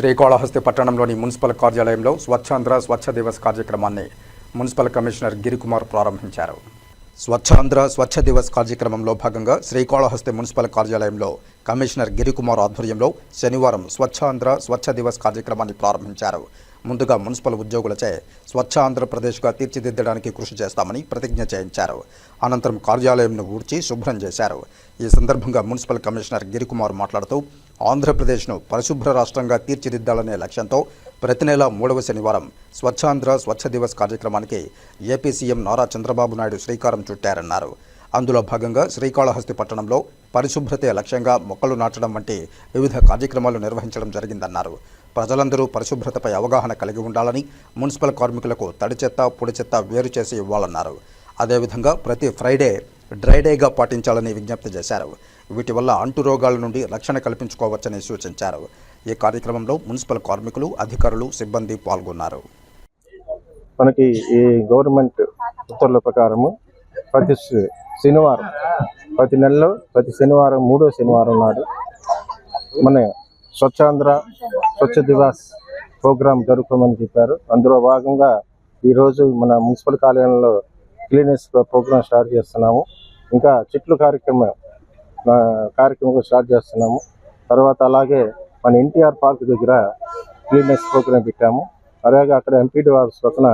శ్రీకాళహస్తి పట్టణంలోని మున్సిపల్ కార్యాలయంలో స్వచ్ఛాంధ్ర స్వచ్ఛ దివస్ కార్యక్రమాన్ని మున్సిపల్ కమిషనర్ గిరికుమార్ ప్రారంభించారు. స్వచ్ఛాంధ్ర స్వచ్ఛ దివస్ కార్యక్రమంలో భాగంగా శ్రీకాళహస్తి మున్సిపల్ కార్యాలయంలో కమిషనర్ గిరికుమార్ ఆధ్వర్యంలో శనివారం స్వచ్ఛాంధ్ర స్వచ్ఛ దివస్ కార్యక్రమాన్ని ప్రారంభించారు. ముందుగా మున్సిపల్ ఉద్యోగులచే స్వచ్ఛ ఆంధ్రప్రదేశ్గా తీర్చిదిద్దడానికి కృషి చేస్తామని ప్రతిజ్ఞ చేయించారు. అనంతరం కార్యాలయంను ఊడ్చి శుభ్రం చేశారు. ఈ సందర్భంగా మున్సిపల్ కమిషనర్ గిరికుమార్ మాట్లాడుతూ ఆంధ్రప్రదేశ్ను పరిశుభ్ర రాష్ట్రంగా తీర్చిదిద్దాలనే లక్ష్యంతో ప్రతి నెల మూడవ శనివారం స్వచ్ఛాంధ్ర స్వచ్ఛ దివస్ కార్యక్రమానికి ఏపీ సీఎం నారా చంద్రబాబు నాయుడు శ్రీకారం చుట్టారన్నారు. అందులో భాగంగా శ్రీకాళహస్తి పట్టణంలో పరిశుభ్రతే లక్ష్యంగా మొక్కలు నాటడం వంటి వివిధ కార్యక్రమాలు నిర్వహించడం జరిగిందన్నారు. ప్రజలందరూ పరిశుభ్రతపై అవగాహన కలిగి ఉండాలని మున్సిపల్ కార్మికులకు తడి చెత్త పొడి చెత్త వేరు చేసి ఇవ్వాలన్నారు. అదేవిధంగా ప్రతి ఫ్రైడే డ్రైడేగా పాటించాలని విజ్ఞప్తి చేశారు. వీటి వల్ల అంటు రోగాల నుండి రక్షణ కల్పించుకోవచ్చని సూచించారు. ఈ కార్యక్రమంలో మున్సిపల్ కార్మికులు అధికారులు సిబ్బంది పాల్గొన్నారు. మనకి ఈ గవర్నమెంట్ ఉత్తర్వుల ప్రకారము ప్రతి శనివారం ప్రతి నెలలో ప్రతి శనివారం మూడో శనివారం నాడు మన స్వచ్ఛాంధ్ర స్వచ్ఛ దివాస్ ప్రోగ్రాం జరుపుకోమని చెప్పారు. అందులో భాగంగా ఈరోజు మన మున్సిపల్ కార్యాలయంలో క్లీనెస్ ప్రోగ్రాం స్టార్ట్ చేస్తున్నాము. ఇంకా చెట్లు కార్యక్రమం కార్యక్రమం స్టార్ట్ చేస్తున్నాము. తర్వాత అలాగే మన ఎన్టీఆర్ పార్క్ దగ్గర క్లీనెస్ ప్రోగ్రాం పెట్టాము. అలాగే అక్కడ ఎంపీడీ ఆఫీస్ పక్కన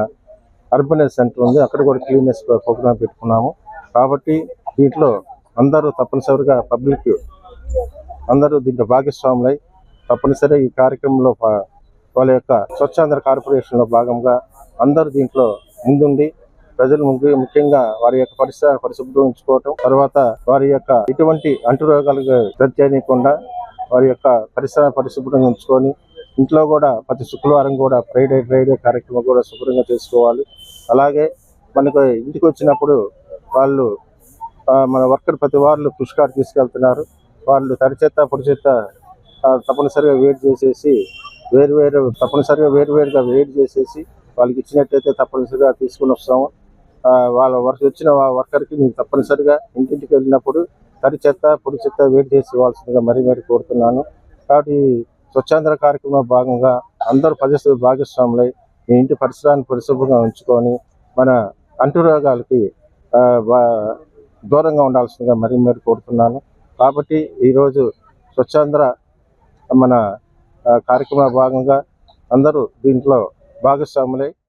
అర్బనైజ్ సెంటర్ ఉంది. అక్కడ కూడా క్లీనెస్ ప్రోగ్రామ్ పెట్టుకున్నాము. కాబట్టి దీంట్లో అందరూ తప్పనిసరిగా పబ్లిక్ అందరూ దీంట్లో భాగస్వాములై తప్పనిసరిగా ఈ కార్యక్రమంలో వాళ్ళ యొక్క స్వచ్ఛాంధ్ర కార్పొరేషన్లో భాగంగా అందరూ దీంట్లో ముందుండి ప్రజలు ముఖ్యంగా వారి యొక్క పరిసర పరిశుభ్రం ఉంచుకోవటం తర్వాత వారి యొక్క ఎటువంటి అంటురోగాలకు ప్రత్యేకకుండా వారి యొక్క పరిసర పరిశుభ్రంగా ఉంచుకొని ఇంట్లో కూడా ప్రతి శుక్రవారం కూడా ఫ్రైడే ఫ్రైడే కార్యక్రమం కూడా శుభ్రంగా చేసుకోవాలి. అలాగే మనకు ఇంటికి వచ్చినప్పుడు వాళ్ళు మన వర్కర్ ప్రతి వారు పుష్కార్ తీసుకెళ్తున్నారు. వాళ్ళు తరిచెత్త పొడి చెత్త తప్పనిసరిగా వేడి చేసేసి వేరు వేరు తప్పనిసరిగా వేరు వేరుగా వేడి చేసేసి వాళ్ళకి ఇచ్చినట్టయితే తప్పనిసరిగా తీసుకుని వస్తాము. వాళ్ళ వర్క్ వచ్చిన వర్కర్కి మేము తప్పనిసరిగా ఇంటింటికి వెళ్ళినప్పుడు తడి చెత్త పొడి చెత్త వేడి చేసి ఇవ్వాల్సిందిగా మరీ మరీ కోరుతున్నాను. కాబట్టి స్వచ్ఛాంధ్ర కార్యక్రమంలో భాగంగా అందరూ పరిస్థితులు భాగస్వాములై మీ ఇంటి పరిసరాన్ని పరిశుభ్రంగా ఉంచుకొని మన అంటురోగాలకి దూరంగా ఉండాల్సిందిగా మరీ మరీ కోరుతున్నాను. కాబట్టి ఈరోజు స్వచ్ఛాంధ్ర మన కార్యక్రమ భాగంగా అందరూ దీంట్లో భాగస్వాములై